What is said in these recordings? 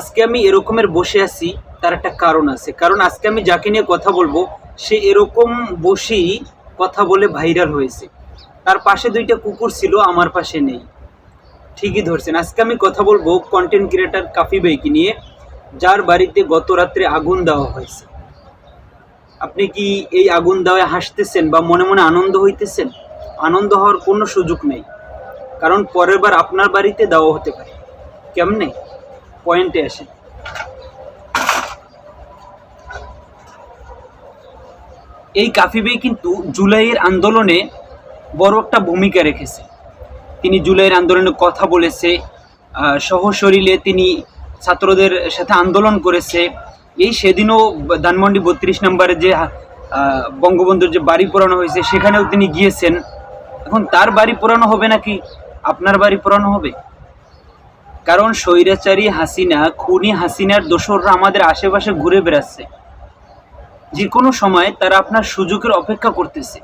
আজকে আমি এরকমের বসে আছি, তার একটা কারণ আছে। কারণ আজকে আমি যাকে নিয়ে কথা বলব, সে এরকম বসেই কথা বলে ভাইরাল হয়েছে। তার পাশে দুইটা কুকুর ছিল, আমার পাশে নেই। ঠিকই ধরছেন। আজকে আমি কথা বলব কন্টেন্ট ক্রিয়েটার কাফি ভাইকে নিয়ে, যার বাড়িতে গত রাত্রে আগুন দেওয়া হয়েছে। আপনি কি এই আগুন দেওয়ায় হাসতেছেন বা মনে মনে আনন্দ হইতেছেন? আনন্দ হওয়ার কোনো সুযোগ নেই। কারণ পরের বার আপনার বাড়িতে দেওয়া হতে পারে। কেমনে? পয়েন্টে আসেন এই কাফি ভাই কিন্তু জুলাইয়ের আন্দোলনে বড় একটা ভূমিকা রেখেছে। তিনি জুলাইয়ের আন্দোলনে কথা বলেছে সহশরীরে তিনি ছাত্রদের সাথে আন্দোলন করেছে। এই সেদিনও ধানমন্ডি বত্রিশ নম্বরে যে বঙ্গবন্ধুর যে বাড়ি পোড়ানো হয়েছে, সেখানেও তিনি গিয়েছেন। এখন তার বাড়ি পোড়ানো হবে নাকি আপনার বাড়ি পোড়ানো হবে? কারণ স্বৈরাচারী হাসিনা, খুনি হাসিনার দোসররা আমাদের আশেপাশে ঘুরে বেড়াচ্ছে। যে কোনো সময় তারা আপনার সুযোগের অপেক্ষা করতেছে।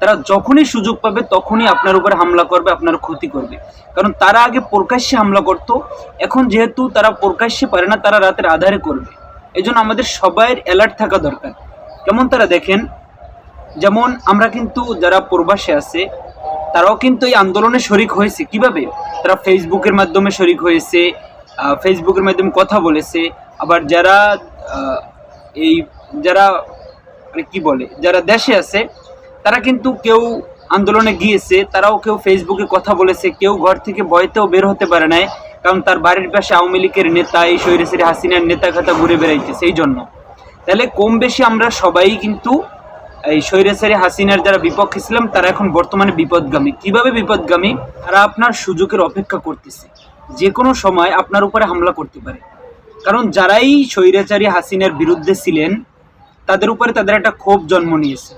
তারা যখনই সুযোগ পাবে, তখনই আপনার উপর হামলা করবে, আপনার ক্ষতি করবে। কারণ তারা আগে প্রকাশ্যে হামলা করত, এখন যেহেতু তারা প্রকাশ্যে পারে না, তারা রাতের আধারে করবে। এই জন্য আমাদের সবাইয়ের অ্যালার্ট থাকা দরকার। কেমন তারা দেখেন? যেমন আমরা কিন্তু যারা প্রবাসে আছে তারাও কিন্তু এই আন্দোলনে শরিক হয়েছে। কীভাবে? তারা ফেসবুকের মাধ্যমে শরিক হয়েছে ফেসবুকের মাধ্যমে কথা বলেছে। আবার যারা এই যারা মানে কি বলে, যারা দেশে আছে, তারা কিন্তু কেউ আন্দোলনে গিয়েছে, তারাও কেউ ফেসবুকে কথা বলেছে, কেউ ঘর থেকে ভয়তেও বের হতে পারে নাই, কারণ তার বাড়ির পাশে আওয়ামী লীগের নেতা, এই শৈরেশ্বরী হাসিনার নেতা খাতা ঘুরে বেড়াইতেছে এই জন্য তাহলে কম বেশি আমরা সবাই কিন্তু এই স্বৈরাচারী হাসিনার যারা বিপক্ষে ছিলাম, তারা এখন বর্তমানে বিপদগামী। কীভাবে বিপদগামী? তারা আপনার সুযোগের অপেক্ষা করতেছে। যে কোনো সময় আপনার উপরে হামলা করতে পারে। কারণ যারাই স্বৈরাচারী হাসিনার বিরুদ্ধে ছিলেন, তাদের উপরে তাদের একটা ক্ষোভ জন্ম নিয়েছে।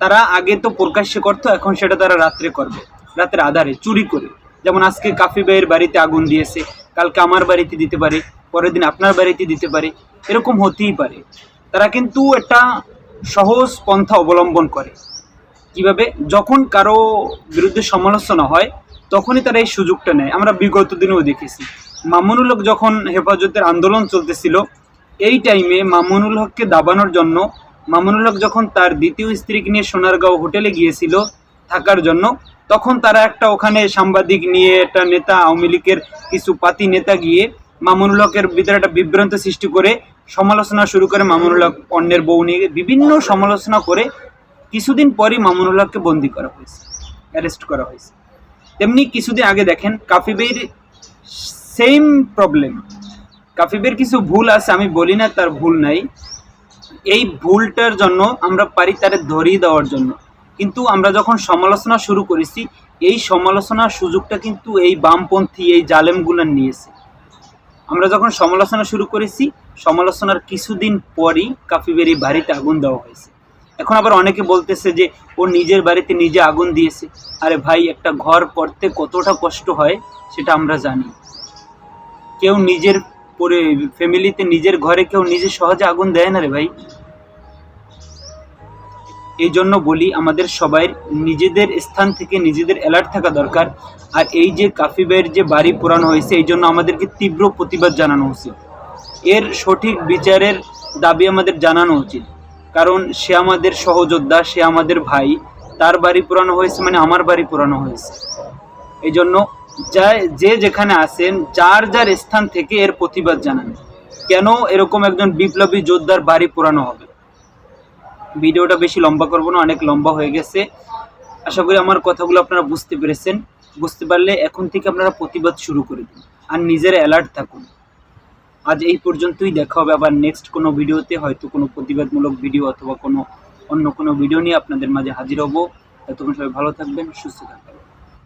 তারা আগে তো প্রকাশ্যে করতো, এখন সেটা তারা রাত্রে করবে। রাতের আধারে চুরি করে। যেমন আজকে কাফি ভাইয়ের বাড়িতে আগুন দিয়েছে, কালকে আমার বাড়িতে দিতে পারে, পরের দিন আপনার বাড়িতে দিতে পারে, এরকম হতেই পারে। তারা কিন্তু একটা সহজ পন্থা অবলম্বন করে। কীভাবে? যখন কারও বিরুদ্ধে সমালোচনা হয়, তখনই তারা এই সুযোগটা নেয়। আমরা বিগত দিনেও দেখেছি। মামুনুল হক যখন হেফাজতের আন্দোলন চলতেছিল, এই টাইমে মামুনুল হককে দাবানোর জন্য, মামুনুল হক যখন তার দ্বিতীয় স্ত্রীকে নিয়ে সোনারগাঁও হোটেলে গিয়েছিল থাকার জন্য, তখন তারা একটা ওখানে সাংবাদিক নিয়ে একটা নেতা, আওয়ামী লীগের কিছু পাতি নেতা গিয়ে মামুনুল হকের ভিতরে একটা বিভ্রান্ত সৃষ্টি করে সমালোচনা শুরু করে মামুনুল হক অন্যের বউ নিয়ে বিভিন্ন সমালোচনা করে কিছুদিন পরই মামুনুল হককে বন্দি করা হয়েছে অ্যারেস্ট করা হয়েছে। তেমনি কিছুদিন আগে দেখেন কাফিবের সেম প্রবলেম কাফিবের কিছু ভুল আছে, আমি বলি না তার ভুল নাই। এই ভুলটার জন্য আমরা পারি তারে ধরিয়ে দেওয়ার জন্য। কিন্তু আমরা যখন সমালোচনা শুরু করেছি, এই সমালোচনার সুযোগটা কিন্তু এই বামপন্থী, এই জালেমগুলো নিয়েছে। আমরা যখন সমালোচনা শুরু করেছি, সমালোচনার কিছুদিন পরই কাফিবের এই বাড়িতে আগুন দেওয়া হয়েছে। এখন আবার অনেকে বলতেছে যে, ও নিজের বাড়িতে নিজে আগুন দিয়েছে। আরে ভাই, একটা ঘর পড়তে কতটা কষ্ট হয়, সেটা আমরা জানি। কেউ নিজের পরে ফ্যামিলিতে নিজের ঘরে কেউ নিজে সহজে আগুন দেয় না রে ভাই। এই জন্য বলি, আমাদের সবাই নিজেদের স্থান থেকে নিজেদের অ্যালার্ট থাকা দরকার। আর এই যে কাফিবের যে বাড়ি পোড়ানো হয়েছে এই জন্য আমাদেরকে তীব্র প্রতিবাদ জানানো উচিত। এর সঠিক বিচারের দাবি আমাদের জানানো উচিত। কারণ সে আমাদের সহযোদ্ধা, সে আমাদের ভাই। তার বাড়ি পোড়ানো হয়েছে মানে আমার বাড়ি পোড়ানো হয়েছে। এই জন্য যা যে যেখানে আছেন, যার যার স্থান থেকে এর প্রতিবাদ জানান। কেন এরকম একজন বিপ্লবী যোদ্ধার বাড়ি পোড়ানো হবে? ভিডিওটা বেশি লম্বা করব না, অনেক লম্বা হয়ে গেছে। আশা করি আমার কথাগুলো আপনারা বুঝতে পেরেছেন। বুঝতে পারলে এখন থেকে আপনারা প্রতিবাদ শুরু করে দিন। আর নিজের অ্যালার্ট থাকুন। আজ এই পর্যন্তই, দেখা হবে আবার নেক্সট কোনো ভিডিওতে। হয়তো কোনো প্রতিবাদমূলক ভিডিও অথবা কোনো অন্য কোনো ভিডিও নিয়ে আপনাদের মাঝে হাজির হব। এতক্ষণ সবাই ভালো থাকবেন, সুস্থ থাকবেন।